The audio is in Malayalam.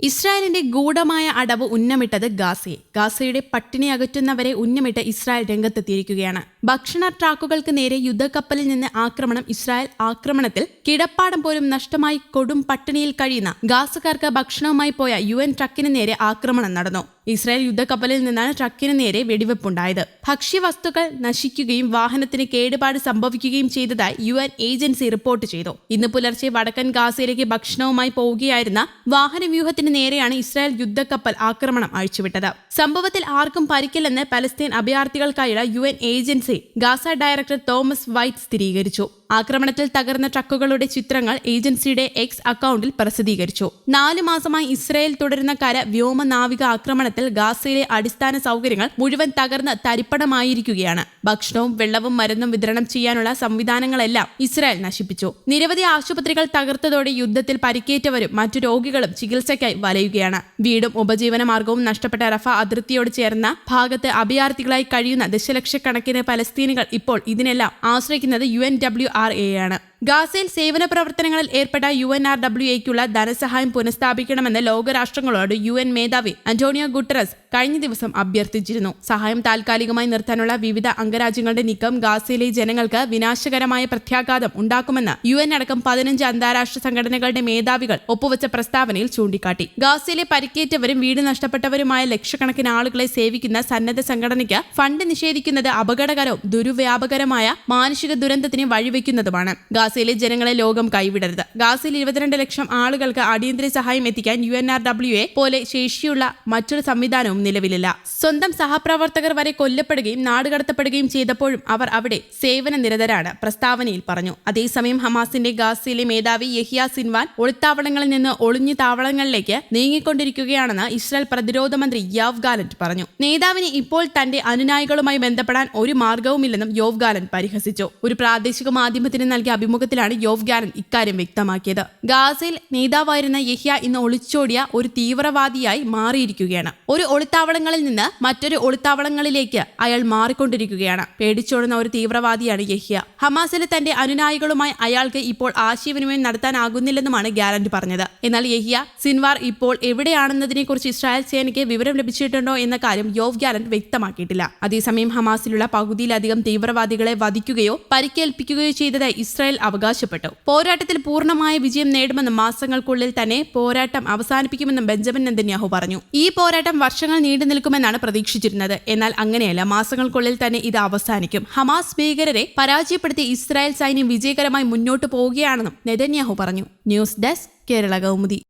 ഇസ്രായേലിന്റെ ഗൂഢമായ അടവ് ഉന്നമിട്ടത് ഗാസയെ. ഗാസയുടെ പട്ടിണി അകറ്റുന്നവരെ ഉന്നമിട്ട് ഇസ്രായേൽ രംഗത്തെത്തിയിരിക്കുകയാണ്. ഭക്ഷണ ട്രാക്കുകൾക്ക് നേരെ യുദ്ധക്കപ്പലിൽ നിന്ന് ആക്രമണം ഇസ്രായേൽ ആക്രമണത്തിൽ കിടപ്പാടം പോലും നഷ്ടമായി കൊടും പട്ടിണിയിൽ കഴിയുന്ന ഗാസക്കാർക്ക് ഭക്ഷണവുമായി പോയ യു എൻ ട്രക്കിന് നേരെ ആക്രമണം നടന്നു. ഇസ്രായേൽ യുദ്ധക്കപ്പലിൽ നിന്നാണ് ട്രക്കിന് നേരെ വെടിവെപ്പുണ്ടായത്. ഭക്ഷ്യവസ്തുക്കൾ നശിക്കുകയും വാഹനത്തിന് കേടുപാട് സംഭവിക്കുകയും ചെയ്തതായി യു എൻ ഏജൻസി റിപ്പോർട്ട് ചെയ്തു. ഇന്ന് പുലർച്ചെ വടക്കൻ ഗാസയിലേക്ക് ഭക്ഷണവുമായി പോവുകയായിരുന്ന വാഹനവ്യൂഹത്തിന് നേരെയാണ് ഇസ്രായേൽ യുദ്ധക്കപ്പൽ ആക്രമണം അഴിച്ചുവിട്ടത്. സംഭവത്തിൽ ആർക്കും പരിക്കില്ലെന്ന് Palestine അഭയാർത്ഥികൾക്കായുള്ള U agency Gaza director Thomas White സ്ഥിരീകരിച്ചു. ആക്രമണത്തിൽ തകർന്ന ട്രക്കുകളുടെ ചിത്രങ്ങൾ ഏജൻസിയുടെ എക്സ് അക്കൗണ്ടിൽ പ്രസിദ്ധീകരിച്ചു. നാലു മാസമായി ഇസ്രായേൽ തുടരുന്ന കര വ്യോമ നാവിക ആക്രമണത്തിൽ ഗാസയിലെ അടിസ്ഥാന സൗകര്യങ്ങൾ മുഴുവൻ തകർന്ന് തരിപ്പണമായിരിക്കുകയാണ്. ഭക്ഷണവും വെള്ളവും മരുന്നും വിതരണം ചെയ്യാനുള്ള സംവിധാനങ്ങളെല്ലാം ഇസ്രായേൽ നശിപ്പിച്ചു. നിരവധി ആശുപത്രികൾ തകർത്തതോടെ യുദ്ധത്തിൽ പരിക്കേറ്റവരും മറ്റു രോഗികളും ചികിത്സയ്ക്കായി വലയുകയാണ്. വീടും ഉപജീവന മാർഗവും നഷ്ടപ്പെട്ട റഫ അതിർത്തിയോട് ചേർന്ന ഭാഗത്ത് അഭയാർത്ഥികളായി കഴിയുന്ന ദശലക്ഷക്കണക്കിന് പലസ്തീനികൾ ഇപ്പോൾ ഇതിനെല്ലാം ആശ്രയിക്കുന്നത് U N W R A ആണ്. ഗാസയിൽ സേവന പ്രവർത്തനങ്ങളിൽ ഏർപ്പെട്ട യു എൻ ആർ ഡബ്ല്യു എക്കുള്ള ധനസഹായം പുനഃസ്ഥാപിക്കണമെന്ന് ലോകരാഷ്ട്രങ്ങളോട് യു എൻ മേധാവി അന്റോണിയോ ഗുട്ടറസ് കഴിഞ്ഞ ദിവസം അഭ്യർത്ഥിച്ചിരുന്നു. സഹായം താൽക്കാലികമായി നിർത്താനുള്ള വിവിധ അംഗരാജ്യങ്ങളുടെ നീക്കം ഗാസയിലെ ജനങ്ങൾക്ക് വിനാശകരമായ പ്രത്യാഘാതം ഉണ്ടാക്കുമെന്ന് യു എൻ അടക്കം പതിനഞ്ച് അന്താരാഷ്ട്ര സംഘടനകളുടെ മേധാവികൾ ഒപ്പുവച്ച പ്രസ്താവനയിൽ ചൂണ്ടിക്കാട്ടി. ഗാസയിലെ പരിക്കേറ്റവരും വീട് നഷ്ടപ്പെട്ടവരുമായ ലക്ഷക്കണക്കിന് ആളുകളെ സേവിക്കുന്ന സന്നദ്ധ സംഘടനയ്ക്ക് ഫണ്ട് നിഷേധിക്കുന്നത് അപകടകരവും ദുരുവ്യാപകരമായ മാനുഷിക ദുരന്തത്തിന് വഴിവെക്കുന്നതുമാണ്. ഗാസയിലെ ജനങ്ങളെ ലോകം കൈവിടരുത്. ഗാസയിൽ ഇരുപത്തിരണ്ട് ലക്ഷം ആളുകൾക്ക് അടിയന്തര സഹായം എത്തിക്കാൻ U N R W A പോലെ ശേഷിയുള്ള മറ്റൊരു സംവിധാനവും നിലവിലില്ല. സ്വന്തം സഹപ്രവർത്തകർ വരെ കൊല്ലപ്പെടുകയും നാടുകടത്തപ്പെടുകയും ചെയ്തപ്പോഴും അവർ അവിടെ സേവന നിരതരാണ് പ്രസ്താവനയിൽ പറഞ്ഞു. അതേസമയം ഹമാസിന്റെ ഗാസയിലെ മേധാവി യഹിയ സിൻവാൻ ഒളിത്താവളങ്ങളിൽ നിന്ന് ഒളിഞ്ഞു താവളങ്ങളിലേക്ക് നീങ്ങിക്കൊണ്ടിരിക്കുകയാണെന്ന് ഇസ്രായേൽ പ്രതിരോധ മന്ത്രി യാവ് ഗാലന്റ് പറഞ്ഞു. നേതാവിന് ഇപ്പോൾ തന്റെ അനുനായികളുമായി ബന്ധപ്പെടാൻ ഒരു മാർഗവുമില്ലെന്നും യോവ് ഗാലന്റ് പരിഹസിച്ചു. ഒരു പ്രാദേശിക മാധ്യമത്തിന് നൽകിയ അഭിമുഖത്തിലാണ് യോവ് ഗാലൻ ഇക്കാര്യം വ്യക്തമാക്കിയത്. ഗാസയിൽ നേതാവായിരുന്ന യഹ്യ ഇന്ന് ഒളിച്ചോടിയ ഒരു തീവ്രവാദിയായി മാറിയിരിക്കുകയാണ്. ഒരു ഒളിത്താവളങ്ങളിൽ നിന്ന് മറ്റൊരു ഒളിത്താവളങ്ങളിലേക്ക് അയാൾ മാറിക്കൊണ്ടിരിക്കുകയാണ്. പേടിച്ചോടുന്ന ഒരു തീവ്രവാദിയാണ് യഹ്യ. ഹമാസിലെ തന്റെ അനുനായികളുമായി അയാൾക്ക് ഇപ്പോൾ ആശയവിനിമയം നടത്താനാകുന്നില്ലെന്നുമാണ് ഗ്യാരന്റ് പറഞ്ഞത്. എന്നാൽ യഹ്യ സിൻവാർ ഇപ്പോൾ എവിടെയാണെന്നതിനെക്കുറിച്ച് ഇസ്രായേൽ സേനയ്ക്ക് വിവരം ലഭിച്ചിട്ടുണ്ടോ എന്ന കാര്യം യോവ് ഗ്യാലന്റ് വ്യക്തമാക്കിയിട്ടില്ല. അതേസമയം ഹമാസിലുള്ള പകുതിയിലധികം തീവ്രവാദികളെ വധിക്കുകയോ പരിക്കേൽപ്പിക്കുകയോ ചെയ്തതായി ഇസ്രായേൽ അവകാശപ്പെട്ടു. പോരാട്ടത്തിൽ പൂർണമായ വിജയം നേടുമെന്നും മാസങ്ങൾക്കുള്ളിൽ തന്നെ പോരാട്ടം അവസാനിപ്പിക്കുമെന്നും ബെഞ്ചമിൻ നെതന്യാഹു പറഞ്ഞു. ഈ പോരാട്ടം വർഷങ്ങൾ നീണ്ടു നിൽക്കുമെന്നാണ് പ്രതീക്ഷിച്ചിരുന്നത്. എന്നാൽ അങ്ങനെയല്ല മാസങ്ങൾക്കുള്ളിൽ തന്നെ ഇത് അവസാനിക്കും. ഹമാസ് ഭീകരരെ പരാജയപ്പെടുത്തി ഇസ്രായേൽ സൈന്യം വിജയകരമായി മുന്നോട്ടു പോവുകയാണെന്നും നെതന്യാഹു പറഞ്ഞു. News desk Kerala Kaumudi.